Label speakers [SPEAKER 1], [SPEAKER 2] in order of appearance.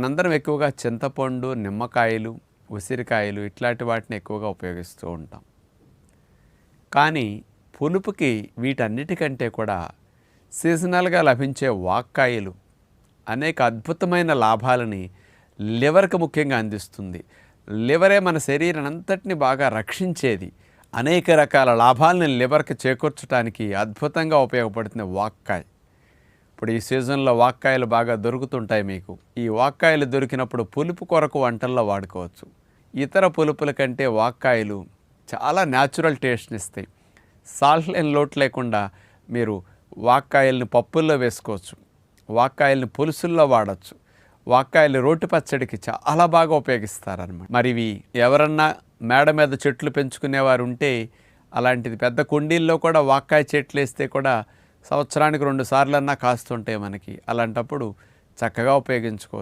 [SPEAKER 1] మనందరం ఎక్కువగా చింతపండు నిమ్మకాయలు ఉసిరికాయలు ఇట్లాంటి వాటిని ఎక్కువగా ఉపయోగిస్తూ ఉంటాం. కానీ పులుపుకి వీటన్నిటికంటే కూడా సీజనల్గా లభించే వాక్కాయలు అనేక అద్భుతమైన లాభాలని లివర్కి ముఖ్యంగా అందిస్తుంది. లివరే మన శరీరం అంతటిని బాగా రక్షించేది. అనేక రకాల లాభాలను లివర్కి చేకూర్చడానికి అద్భుతంగా ఉపయోగపడుతుంది వాక్కాయ. ఇప్పుడు ఈ సీజన్లో వాక్కాయలు బాగా దొరుకుతుంటాయి మీకు. ఈ వాక్కాయలు దొరికినప్పుడు పులుపు కొరకు వంటల్లో వాడుకోవచ్చు. ఇతర పులుపుల కంటే వాక్కాయలు చాలా న్యాచురల్ టేస్ట్ని ఇస్తాయి. సాల్ట్ లేని లోటు లేకుండా మీరు వాక్కాయల్ని పప్పుల్లో వేసుకోవచ్చు. వాక్కాయల్ని పులుసుల్లో వాడచ్చు. వాక్కాయలు రోటి పచ్చడికి చాలా బాగా ఉపయోగిస్తారనమాట మరి ఇవి ఎవరన్నా మేడ మీద చెట్లు పెంచుకునేవారు ఉంటే అలాంటిది పెద్ద కుండీల్లో కూడా వాక్కాయ చెట్లు వేస్తే కూడా సంవత్సరానికి రెండు సార్లన్నా కాస్తుంటాయి మనకి అలాంటప్పుడు చక్కగా ఉపయోగించుకోవచ్చు.